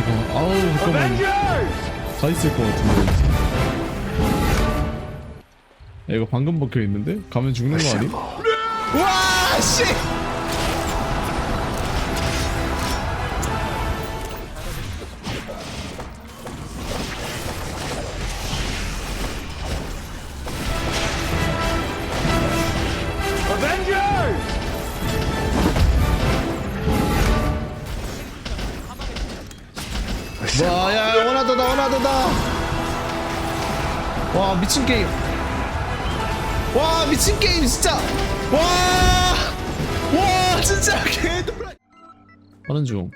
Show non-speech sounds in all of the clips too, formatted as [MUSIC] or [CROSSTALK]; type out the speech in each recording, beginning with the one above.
잠깐만 아우 잠깐만 다 있을 것 같은데 야, 이거 방금 박혀 있는데? 가면 죽는 거 아니? 와 씨! 원하더다, 원하더다. 와, 미친 게임. 와, 미친 게임, 진짜. 와, 와, 진짜 [LAUGHS] 개돌아. 하는 중.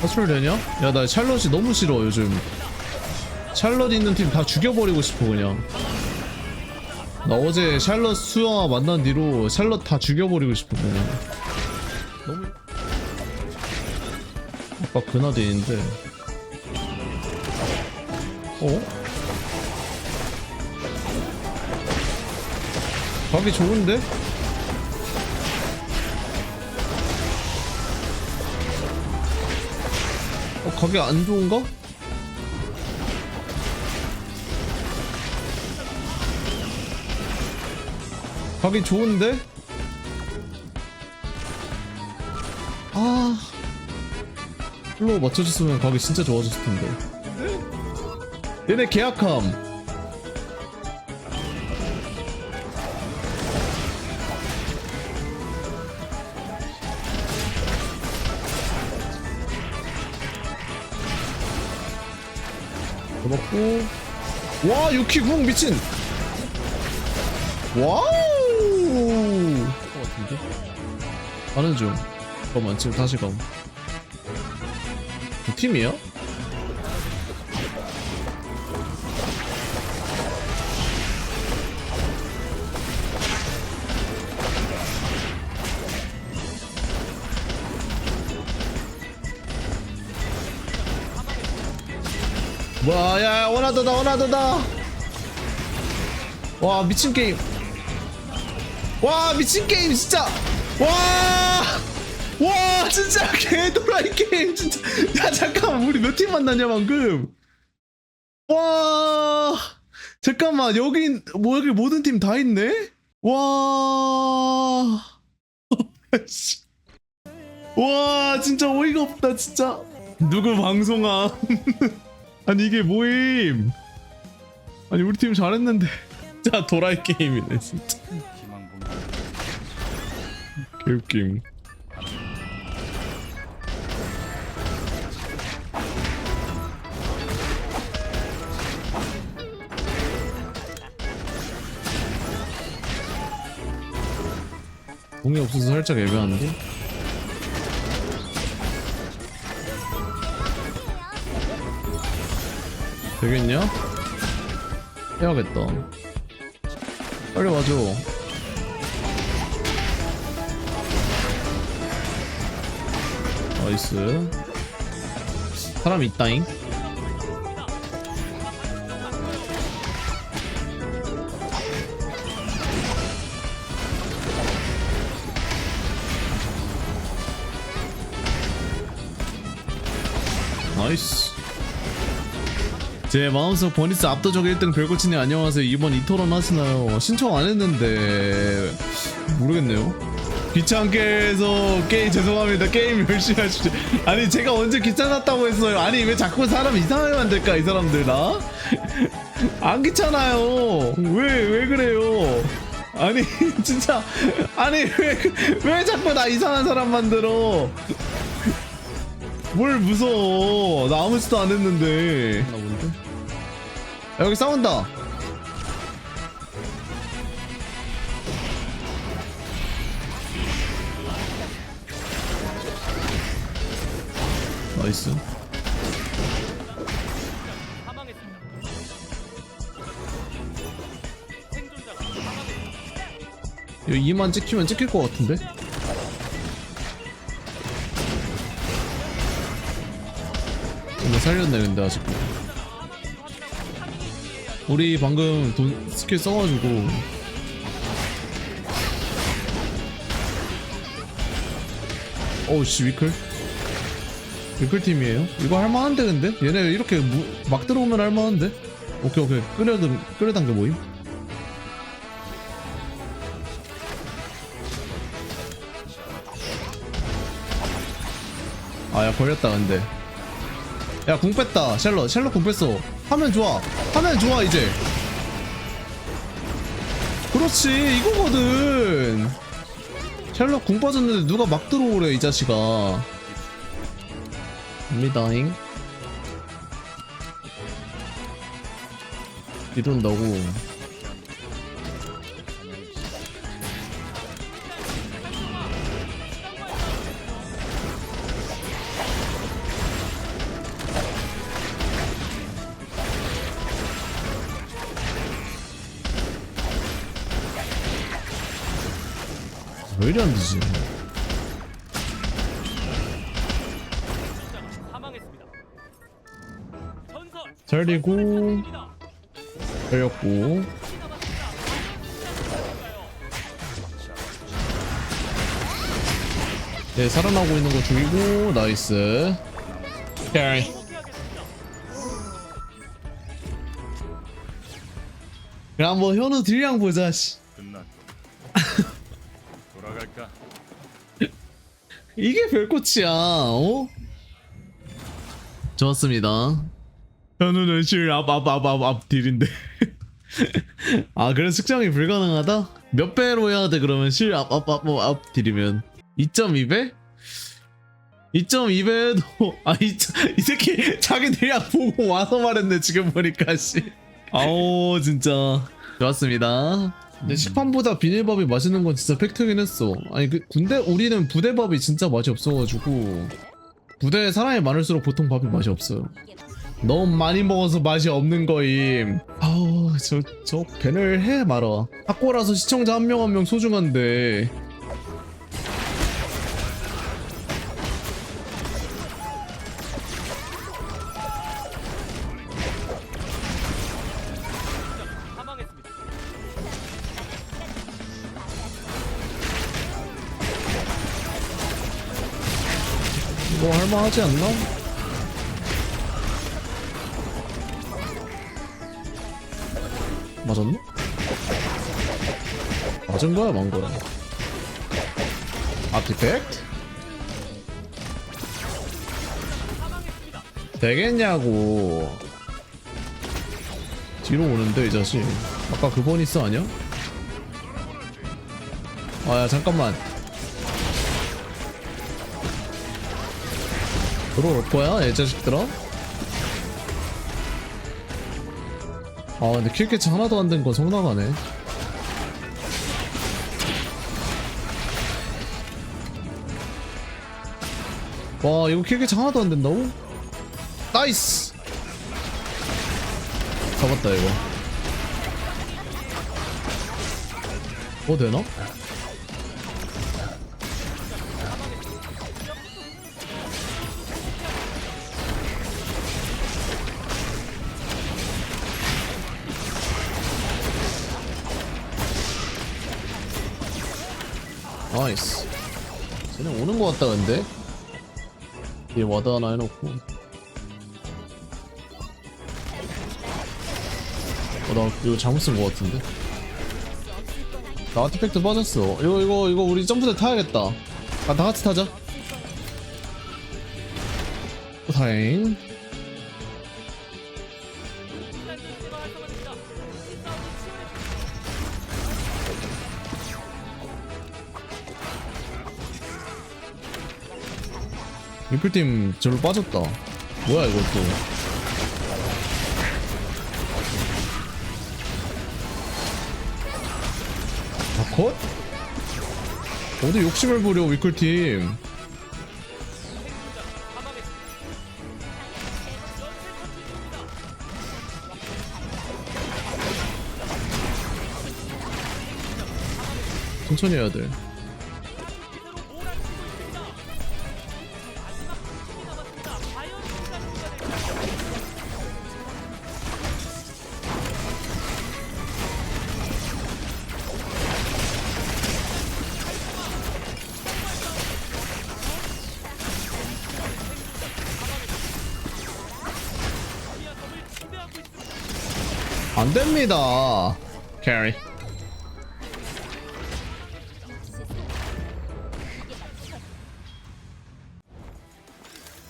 사출 되냐? 야, 나 샬럿이 너무 싫어, 요즘. 샬럿 있는 팀 다 죽여버리고 싶어 그냥 나 어제 샬럿 수영아 만난 뒤로 샬럿 다 죽여버리고 싶어 그냥 너무 아까 그나데인데 어? 가기 좋은데? 어 가기 안 좋은가? 가기 좋은데? 아 플로우 맞춰줬으면 가기 진짜 좋아졌을 텐데 얘네 계약함 잡았고 와 유키 궁 미친 와우! 것 같은데? 가는 중. 잠깐만, 지금 다시 감. 두 팀이야? 야, 야, 원하더다, 원하더다! 와, 미친 게임. 와 미친 게임 진짜. 와! 와 진짜 [LAUGHS] 개도라이 게임 진짜. 야 잠깐만 우리 몇 팀 만났냐 방금? 와 잠깐만 여기 뭐 여기 모든 팀 다 있네? 와. 씨. [LAUGHS] 와 진짜 어이가 없다 진짜. 누구 방송함? [LAUGHS] 아니 이게 뭐임? 아니 우리 팀 잘했는데. 진짜 도라이 게임이네 진짜 개웃김 공이 없어서 살짝 애매한데? 되겠냐? 해야겠다 빨리 와줘 나이스. 사람 있다잉. 나이스. 제 마음속 버니스 압도적 1등 별고치님 안녕하세요. 이번 이토론 하시나요? 신청 안 했는데. 모르겠네요 귀찮게 해서 게임 죄송합니다. 게임 열심히 하십시오 아니 제가 언제 귀찮았다고 했어요? 아니 왜 자꾸 사람 이상하게 만들까 이 사람들 나? 안 귀찮아요. 왜 왜 그래요? 아니 [LAUGHS] 진짜 아니 왜 왜 자꾸 나 이상한 사람 만들어? 뭘 무서워. 나 아무 짓도 안 했는데. 여기 싸운다 나이스. 여기 2만 찍히면 찍힐 것 같은데? 근데 살렸네 근데 아직도 우리 방금 돈 스킬 써가지고. 어우씨 위클 위클 팀이에요? 이거 할만한데 근데? 얘네 이렇게 무, 막 들어오면 할만한데? 오케이 오케이. 끌어당 끌어당겨 모임. 아야 걸렸다 근데. 야 궁 뺐다. 샬럿 샬럿 궁 뺐어. 하면 좋아. 하면 좋아 이제. 그렇지 이거거든. 샬럿 궁 빠졌는데 누가 막 들어오래 이 자식아 갑니다잉. 이런다고. 왜 이리 안 되지 잘리고. 걸렸고 네 살아나고 있는 거 죽이고 나이스 오케이. 그럼 한번 현우 딜량 보자 씨 돌아갈까? 이게 별꽃이야 어? 좋았습니다 현우는 실앞앞앞앞앞 딜인데. 아 그래 숙장이 불가능하다? 몇 배로 해야 돼 그러면? 실앞앞앞앞 딜이면. 2.2배? 2.2배도 아이 이 새끼 자기 딜량 보고 와서 말했네 지금 보니까 씨. 아오 진짜. 좋았습니다. 근데 식판보다 비닐밥이 맛있는 건 진짜 팩트긴 했어. 아니 그 군대 우리는 부대밥이 진짜 맛이 없어가지고 부대에 사람이 많을수록 보통 밥이 맛이 없어요 너무 많이 먹어서 맛이 없는 거임 아우 저, 저 밴을 해 말아 학고라서 시청자 한 명 한 명 소중한데. 이거 할만하지 않나? 맞았나? 맞은 거야 만 거야 아티팩트? 되겠냐고 뒤로 오는데 이 자식 아까 그 버니스 아니야? 아 야 잠깐만 들어올 거야 이 자식들아? 아 근데 킬캐치 하나도 안된건 성나가네 와 이거 킬캐치 하나도 안 된다고? 나이스 잡았다 이거 뭐 되나? 나이스. 쟤네 오는 거 같다 근데? 뒤에 와드 하나 해놓고. 어나 이거 잘못 쓴거 같은데? 나 아티팩트 빠졌어. 이거 이거 이거 우리 점프대 타야겠다. 아 다같이 타자. 오, 다행 리플팀 절로 빠졌다. 뭐야 이것도 아 컷? 어디 욕심을 부려 위클팀? 천천히 해야 돼 안 됩니다. 캐리.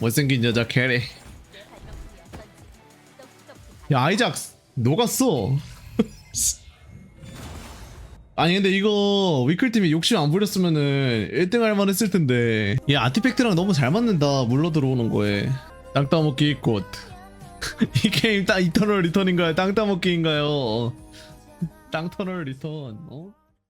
못생긴 여자 캐리. 야 아이작 녹았어. [LAUGHS] 아니 근데 이거 위클팀이 욕심 안 부렸으면은 1등 할 만 했을 텐데 얘 아티팩트랑 너무 잘 맞는다 물러 들어오는 거에 땅 따먹기 꽃. [LAUGHS] 이 게임 딱 이터널 리턴인가요? 땅 따먹기인가요? 땅터널 리턴. 어?